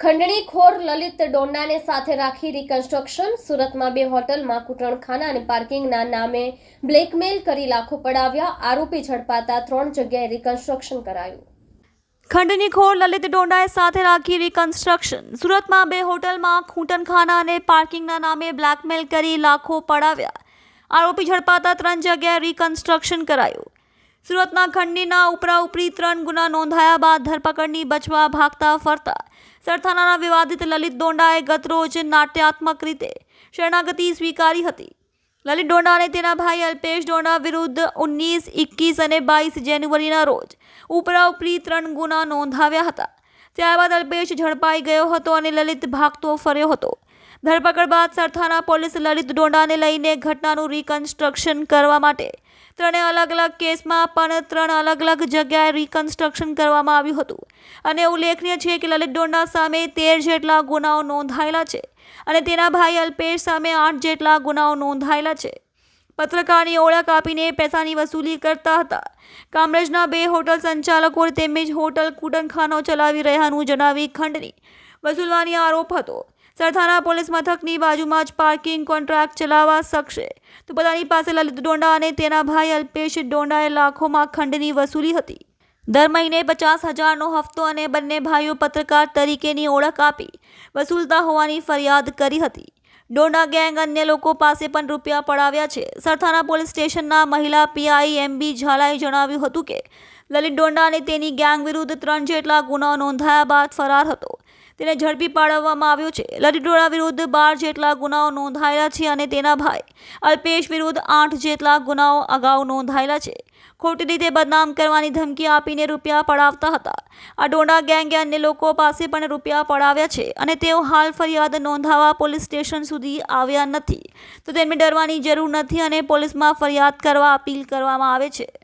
ખંડણીખોર લલિત ડોંડાને સાથે રાખી રિકન્સ્ટ્રક્શન સુરતમાં બે હોટલમાં કૂટણખાના અને પાર્કિંગના નામે બ્લેકમેલ કરી લાખો પડાવ્યા. આરોપી ઝડપાતા ત્રણ જગ્યાએ રિકન્સ્ટ્રક્શન કરાયું. ખંડનીખોર લલિત ડોંડાએ સાથે રાખી રિકન્સ્ટ્રક્શન સુરતમાં બે હોટલમાં ખૂંટનખાના અને પાર્કિંગના નામે બ્લેકમેલ કરી લાખો પડાવ્યા. આરોપી ઝડપાતા ત્રણ જગ્યાએ રિકન્સ્ટ્રક્શન કરાયું. સુરતના ખંડીના ઉપરા ઉપરી ત્રણ ગુના નોંધાયા બાદ ધરપકડની બચવા ભાગતા ફરતા સરથાણાના વિવાદિત લલિત ડોંડાએ ગતરોજ નાટ્યાત્મક રીતે શરણાગતિ સ્વીકારી હતી. લલિત ડોંડા અને તેના ભાઈ અલ્પેશ ડોંડા વિરુદ્ધ ઓગણીસ એકવીસ અને બાવીસ જાન્યુઆરીના રોજ ઉપરા ઉપરી ત્રણ ગુના નોંધાવ્યા હતા. ત્યારબાદ અલ્પેશ ઝડપાઈ ગયો હતો અને લલિત ભાગતો ફર્યો હતો. ધરપકડ બાદ સરથાના પોલીસ લલિત ડોંડાને લઈને ઘટનાનું રિકન્સ્ટ્રક્શન કરવા માટે. ત્રણે અલગ અલગ કેસમાં પણ ત્રણ અલગ અલગ જગ્યાએ રિકન્સ્ટ્રક્શન કરવામાં આવ્યું હતું. અને ઉલ્લેખનીય છે કે લલિત ડોંડા સામે તેર જેટલા ગુનાઓ નોંધાયેલા છે અને તેના ભાઈ અલ્પેશ સામે આઠ જેટલા ગુનાઓ નોંધાયેલા છે. પત્રકારની ઓળખ આપીને પૈસાની વસૂલી કરતા હતા. કામરેજના બે હોટલ સંચાલકો તેમજ હોટલ કુટનખાનો ચલાવી રહ્યાનું જણાવી ખંડની વસૂલવાની આરોપ હતો. સરથાના પોલીસ મથકની બાજુમાં જ પાર્કિંગ કોન્ટ્રાક્ટ ચલાવવા શકશે તો પોતાની પાસે લલિત ડોંડા અને તેના ભાઈ અલ્પેશ ડોંડાએ લાખોમાં ખંડની વસૂલી હતી. દર મહિને પચાસ હજારનો હફતો અને બંને ભાઈઓ પત્રકાર તરીકેની ઓળખ આપી વસૂલતા હોવાની ફરિયાદ કરી હતી. ડોંડા ગેંગ અન્ય લોકો પાસે પણ રૂપિયા પડાવ્યા છે. સરથાના પોલીસ સ્ટેશનના મહિલા પીઆઈ એમબી ઝાલાએ જણાવ્યું હતું કે, લલિત ડોંડા અને તેની ગેંગ વિરુદ્ધ ત્રણ જેટલા ગુનાઓ નોંધાયા બાદ ફરાર હતો. તેને ઝડપી પાડવામાં આવ્યો છે. લલિત વિરુદ્ધ બાર જેટલા ગુનાઓ નોંધાયેલા છે અને તેના ભાઈ અલ્પેશ વિરુદ્ધ આઠ જેટલા ગુનાઓ અગાઉ નોંધાયેલા છે. ખોટી રીતે બદનામ કરવાની ધમકી આપીને રૂપિયા પડાવતા હતા. આ ડોંડા ગેંગે અન્ય લોકો પાસે પણ રૂપિયા પડાવ્યા છે અને તેઓ હાલ ફરિયાદ નોંધાવવા પોલીસ સ્ટેશન સુધી આવ્યા નથી. તો તેમને ડરવાની જરૂર નથી અને પોલીસમાં ફરિયાદ કરવા અપીલ કરવામાં આવે છે.